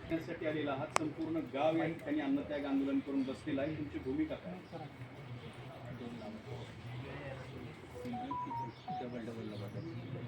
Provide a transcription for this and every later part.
करण्यासाठी आलेला आहात संपूर्ण गाव या ठिकाणी अन्नत्याग आंदोलन करून बसलेला आहे. तुमची भूमिका काय? डबल हा,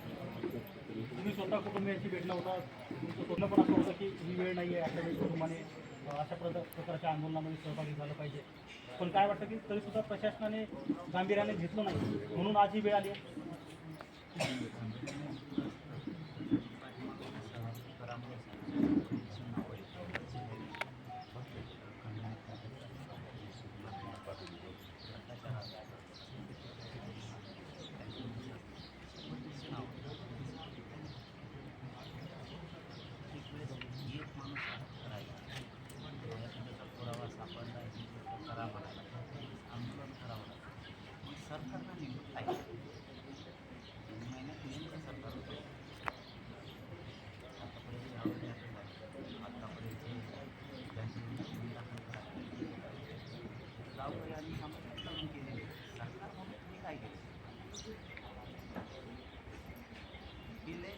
तुम्ही स्वतः कुटुंबियांशी भेटला होता. तुमचं स्वप्न पण असं होतं की ही वेळ नाही आहे आपल्या कुटुंबाने अशा प्रकार प्रकारच्या आंदोलनामध्ये सहभागी झालं पाहिजे. पण काय वाटतं की तरीसुद्धा प्रशासनाने गांभीर्याने घेतलं नाही म्हणून आज ही वेळ आली आहे सरकारनं नेमकं काय केलं? तीन महिन्यात नेमकं सरकार होतं. आतापर्यंत यावेळी असं झालं. आतापर्यंत ज्यांची सुविधा कमी झाली. गावकरी आणि समाजात करून केलेले सरकार म्हणून तुम्ही काय केलं केले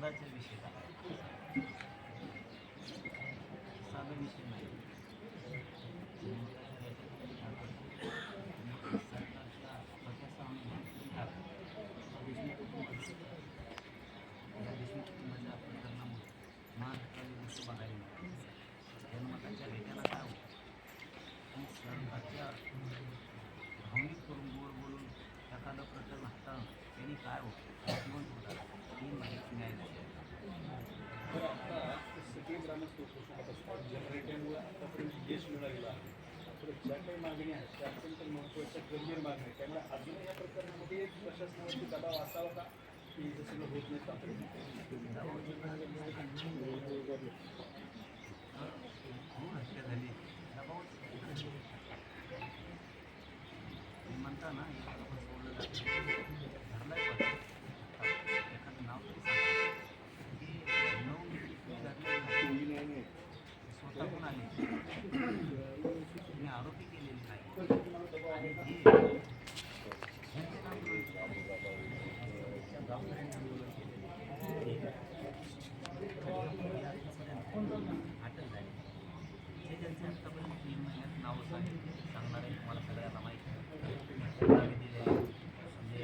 शोधाचे विषय झाला. साधा विषय नाही सरकारच्या स्वतःचा अनुभव या देशमुख कुटुंबाच्या प्रकरणामुळे महाराष्ट्राने गोष्ट बघायला मिळाली जन्मताच्या रेट्याला काय होतं की सरकारच्या भावनिक करून गोड बोलून एखादं प्रकरण हाताळणं त्यांनी काय होतं जिवंत होतात ही माहिती न्याय झाली तर आता सगळे ग्रामस्थ उपोषणात असतात जनरेटरमुळे आतापर्यंत यश मिळालेलं आहे तर ज्या काही मागण्या आहेत त्या अत्यंत महत्त्वाच्या गंभीर मागण्या आहेत त्यामुळे अजूनही या प्रकरणामध्ये प्रशासनावरती दबाव असावा का की हे जसं होत नाही हो हत्या झाली दबाव म्हणता ना एक आपण सोडलं जातं धरलाय पण एखादं नाव तरी सांगा की नऊ तुम्ही धरले नाही. स्वतःहून आले तुम्ही आरोपी केलेले नाही आणि जे ज्यांचे नाव गावकऱ्यांनी आंदोलन केले अटक झाली हे ज्यांचे आत्तापर्यंत तीन महिन्यात नावं सांगितले सांगणार आहे तुम्हाला सगळ्यांना माहिती आहे पुरावे दिले म्हणजे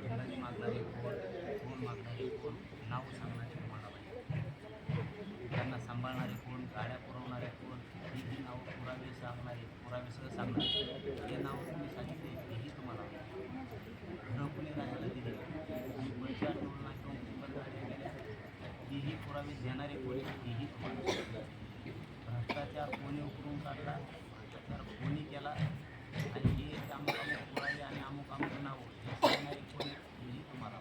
खंडाने मागणारे कोण कोण मागणारे कोण नाव सांगणारे तुम्हाला माहिती त्यांना सांभाळणारे कोण गाड्या पुरवणारे कोण ही जी नावं पुरावे सांगणारे पुरावेसह सांगणारे हे नाव तुम्ही सांगितले हेही तुम्हाला माहिती घरं कुणी राहायला दिले आणि पुढच्या आंदोलना किंवा कुटुंबात गाड्या गेल्या हेही पुरावे देणारे कोणी हेही तुम्हाला माहिती. भ्रष्टाचार कोणी उकरून काढला भ्रष्टाचार कोणी केला आणि हे अमुक अमुक पुरावे आणि अमुक हे कोणी हेही तुम्हाला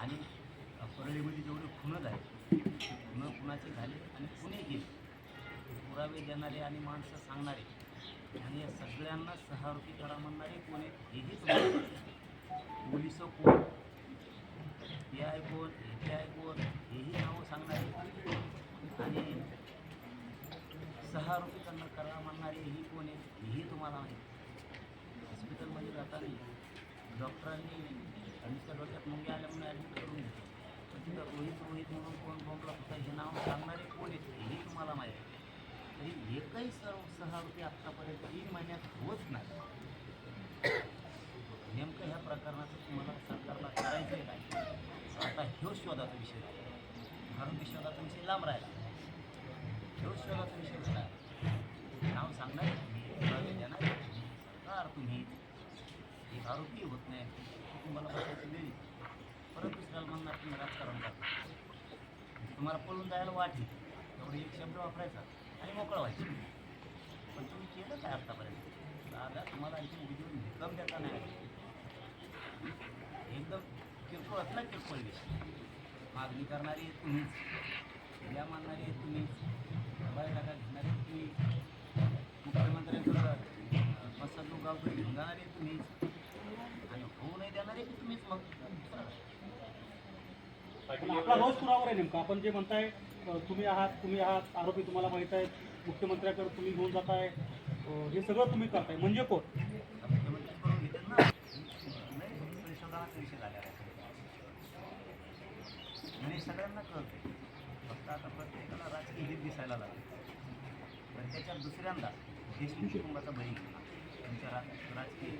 आणि परळीमध्ये जेवढे खुनं झाले ते खुनं कुणाचे झाले आणि कुणी गेले पुरावे देणारे आणि माणसं सांगणारे आणि या सगळ्यांना सहारोपी करा म्हणणारे कोण आहे हेही पोलीस कोण हे आहे कोण हे आहे कोण हेही नावं सांगणारे आणि सहारोपी त्यांना करा म्हणणारे ही कोण आहेत हेही तुम्हाला माहिती हॉस्पिटलमध्ये जाताना डॉक्टरांनी त्यांच्या डोक्यात मुंग्या आल्या म्हणून ॲडमिट करून घेतलं. पण तिथं रोहित रोहित म्हणून कोण बोंबला होता हे नाव सांगणारे कोण आहेत हे तुम्हाला माहीत आहे. तरी एकही सर्व सहावती आत्तापर्यंत तीन महिन्यात होत नाही. नेमकं ह्या प्रकरणाचं तुम्हाला सरकारला करायचं आहे काय? आता ह्यो शोधाचा विषय कारण की शोधाचा विषय लांब राहिला. ह्यो शोधाचा विषय झाला. नाव सांगणार देणार सरकार तुम्ही. एक आरोपी होत नाही. तुम्हाला बसायची वेळ येते. परत दुसऱ्याला म्हणणार तुम्ही राजकारण करता म्हणजे तुम्हाला पळून जायला वाट येते एक शब्द वापरायचा आणि मोकळा व्हायचं. पण तुम्ही केलं काय आत्तापर्यंत दादा तुम्हाला आणखी उजवून भीकम देता नाही एकदम किरकोळ असला किरकोळ विषय. मागणी करणारी तुम्हीच या मानणारी तुम्हीच बायलागा घेणारे तुम्ही मुख्यमंत्र्यांकडं मसाजू गावकडे घेऊन जाणारे तुम्हीच आणि होऊ नाही देणारे बी तुम्हीच मग पण आपला रोज पुरावर आहे नेमका. आपण जे म्हणताय तुम्ही आहात तुम्ही आहात आरोपी तुम्हाला माहीत आहे मुख्यमंत्र्याकडे तुम्ही घेऊन जाताय हे सगळं तुम्ही करताय. म्हणजे कोण? नाही आहे आणि सगळ्यांना कळते फक्त आता प्रत्येकाला राजकीय हित दिसायला लागले पण त्याच्यात दुसऱ्यांदा देशमुख कुटुंबाचा बहीण तुमच्या त्यांच्या राजकीय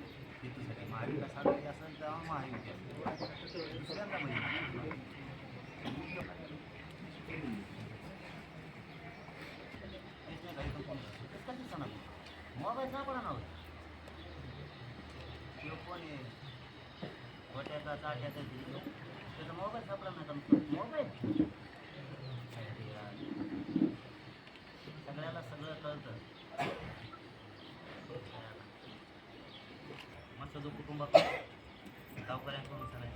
हेतूसाठी. महाविकास आघाडी असेल तेव्हा महायुती असेल दुसऱ्यांदा बहीण कधीच मोबाईल सापडा ना तो कोण आहे. गोट्याचा चाट्याचा दिलो त्याचा मोबाईल सापडा नाही तुमचा मोबाईल सगळ्याला सगळं कळतं मस्त जो कुटुंबात गावकऱ्यांकडून सगळ्या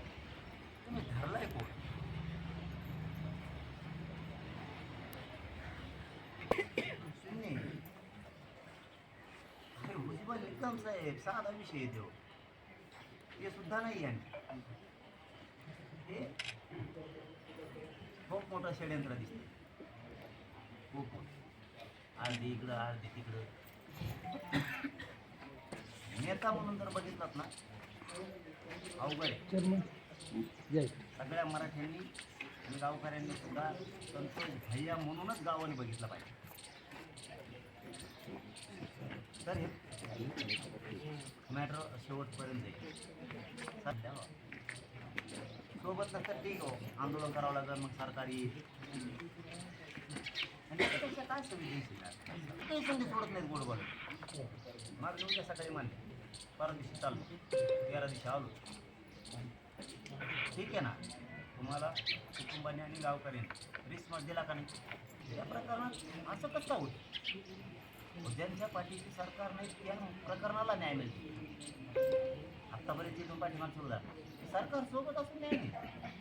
तुम्ही धरलाय कोण? भुजबळ निकम साहेब साधा विषय तो. ते सुद्धा नाही आहे. हे खूप मोठं षडयंत्र दिसतं खूप मोठं. अर्धी इकडं अर्धी तिकडं. नेता म्हणून जर बघितलात ना अवघड आहे. सगळ्या मराठ्यांनी आणि गावकऱ्यांनी सुद्धा संतोष भैया म्हणूनच गावाने बघितलं पाहिजे. तर हे मॅटर शेवटपर्यंत जाईल सध्या हो. सोबत नसतं ठीक हो. आंदोलन करावं लागेल मग सरकारी. आणि त्यापेक्षा काय संधी काही संधी सोडत नाहीत गोड मार्ग मागल्या उद्या सकाळी मानले बारा दिवशी चाललो तेरा दिवशी आलो. ठीक आहे ना? तुम्हाला कुटुंबाने आणि गावकऱ्यांनी रिस्पॉन्स दिला का नाही? या प्रकरणात असं कसं होतं ज्यांच्या पाठीशी सरकार नाही त्या प्रकरणाला न्याय मिळतो आत्तापर्यंत इथून पाठीमाग सुरू झाला. सरकार सोबत असून न्याय मिळतो